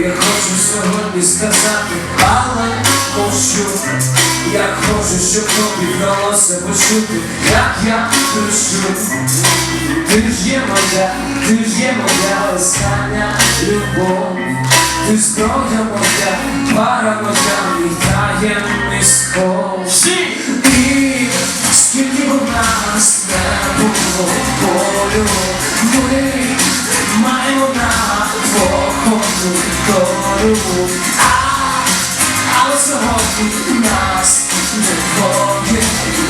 я хочу сьогодні сказати, але мовчу Я хочу, щоб тобі вдалося почути, як я кричу Ти ж є моя, ти ж є моя остання любов. Ти зброя моя, пара моя, мій таємний схов. І скільки б у нас не було болю Ми маємо на одну долю А, сьогодні нас не двоє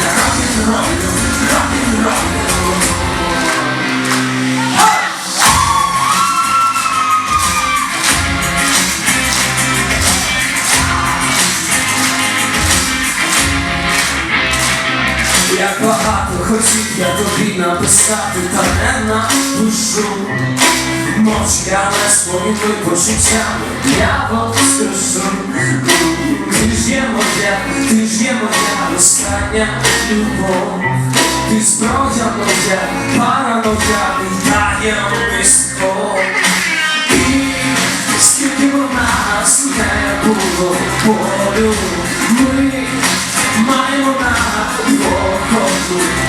Рок-н-ролю, рок-н-ролю Як багато хотів я тобі написати, та не напишу Але своїми почуттями. Я вам скажу Ти ж є моя, ти ж є моя остання любов. Ти зброя моя, пара моя, таємний схов І скільки у нас не було болю Ми маємо на двох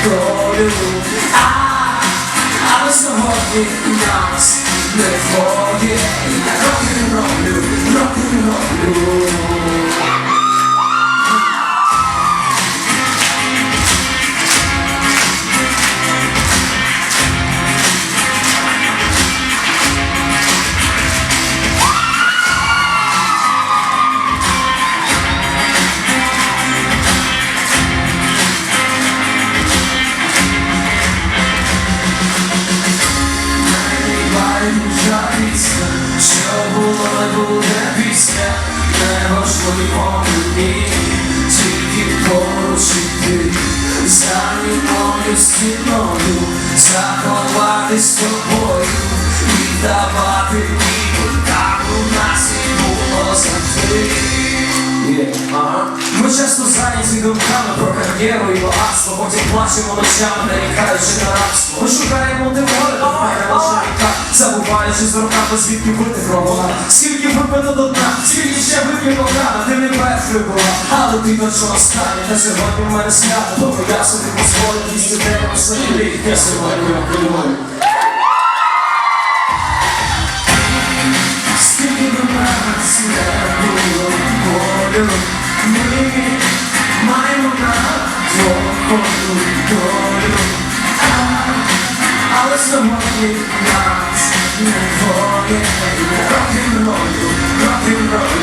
долю сьогодні нас не двоє Рок-н-ролю, рок-н-ролю. Жаліться, Неважливо мені Тільки поруч За нікою стіною Заховати з тобою І давати ніби Ми часто зайняті думками про кар'єру і багатство Потім плачемо ночами, нарікаючи на рабство Ми шукаємо де волі, переможе ріка Забуваючи з руками, звідки бити кровона Скільки випито до дна, скільки ще вип'є кохана Ти не першою була, але ти до чого стане Та сьогодні в мене свято, тому я собі дозволю Вісти тебе у селі, я сьогодні окрилою Скільки до нас не було болю твою долю, але самотніх нас не двоє. Рок-н-ролю, рок-н-ролю